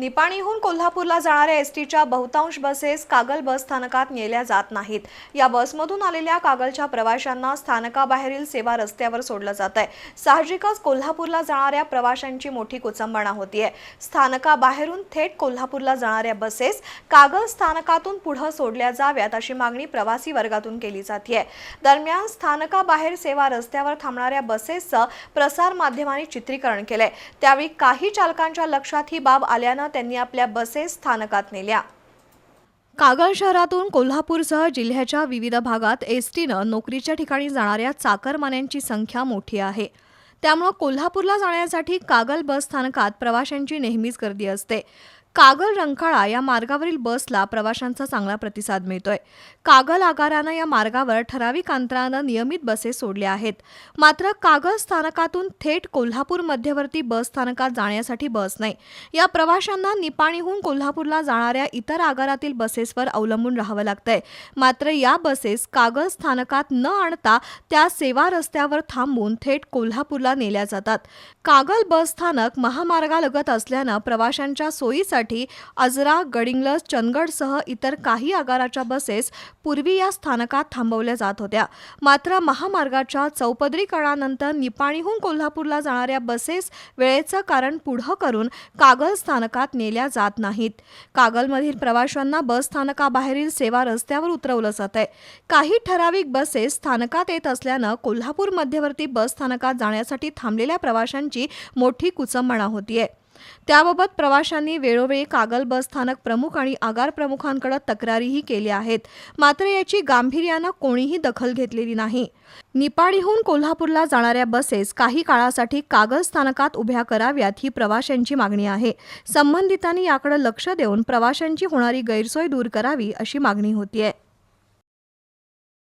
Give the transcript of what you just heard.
निपाणीहून कोल्हापूरला जाणाऱ्या एस टीच्या बहुतांश बसेस कागल बस स्थानकात नेल्या जात नाहीत. या बसमधून आलेल्या कागलच्या प्रवाशांना स्थानकाबाहेरील सेवा रस्त्यावर सोडलं जात आहे. साहजिकच कोल्हापूरला जाणाऱ्या प्रवाशांची मोठी कुचंबणा होतीये. स्थानकाबाहेरून थेट कोल्हापूरला जाणाऱ्या बसेस कागल स्थानकातून पुढं सोडल्या जाव्यात अशी मागणी प्रवासी वर्गातून केली जाते दरम्यान स्थानकाबाहेर सेवा रस्त्यावर थांबणाऱ्या बसेसचं प्रसार माध्यमांनी चित्रीकरण केलंय. त्यावेळी काही चालकांच्या लक्षात ही बाब आल्यानं त्यांनी आपल्या बसेस स्थानकात नेल्या. कागल शहरातून कोल्हापूरसह जिल्ह्याच्या विविध भागात एस टीनं नोकरीच्या ठिकाणी जाणाऱ्या चाकरमान्यांची संख्या मोठी आहे. त्यामुळं कोल्हापूरला जाण्यासाठी कागल बस स्थानकात प्रवाशांची नेहमीच गर्दी असते. कागल रंकाळा या मार्गावरील बसला प्रवाशांचा चांगला प्रतिसाद मिळतोय. कागल आगारानं या मार्गावर ठराविक अंतरानं नियमित बसेस सोडल्या आहेत. मात्र कागल स्थानकातून थेट कोल्हापूर मध्यवर्ती बस स्थानकात जाण्यासाठी बस नाही. या प्रवाशांना निपाणीहून कोल्हापूरला जाणाऱ्या इतर आगारातील बसेसवर अवलंबून राहावं लागतंय. मात्र या बसेस कागल स्थानकात न आणता त्या सेवा रस्त्यावर थांबून थेट कोल्हापूरला नेल्या जातात. कागल बस स्थानक महामार्गालगत असल्यानं प्रवाशांच्या सोयीसाठी आजरा गडिंग्लज चंदगडसह इतर काही आगाराच्या बसेस पूर्वी या स्थानकात थांबवल्या जात होत्या. मात्र महामार्गाच्या चौपदरीकरणानंतर निपाणीहून कोल्हापूरला जाणाऱ्या बसेस वेळेचं कारण पुढं करून कागल स्थानकात नेल्या जात नाहीत. कागलमधील प्रवाशांना बस स्थानकाबाहेरील सेवा रस्त्यावर उतरवलं जात आहे काही ठराविक बसेस स्थानकात येत असल्यानं कोल्हापूर मध्यवर्ती बस स्थानकात जाण्यासाठी थांबलेल्या प्रवाशांची मोठी कुचंबणा होतीये. त्याबाबत प्रवाशांनी वेळोवेळी कागल बस स्थानक प्रमुख आणि आगार प्रमुखांकडे तक्रारीही केल्या आहेत. मात्र याची गांभीर्यानं कोणीही दखल घेतलेली नाही. निपाणीहून कोल्हापूरला जाणाऱ्या बसेस काही काळासाठी कागल स्थानकात उभ्या कराव्यात ही प्रवाशांची मागणी आहे. संबंधितांनी याकडे लक्ष देऊन प्रवाशांची होणारी गैरसोय दूर करावी अशी मागणी होतीये.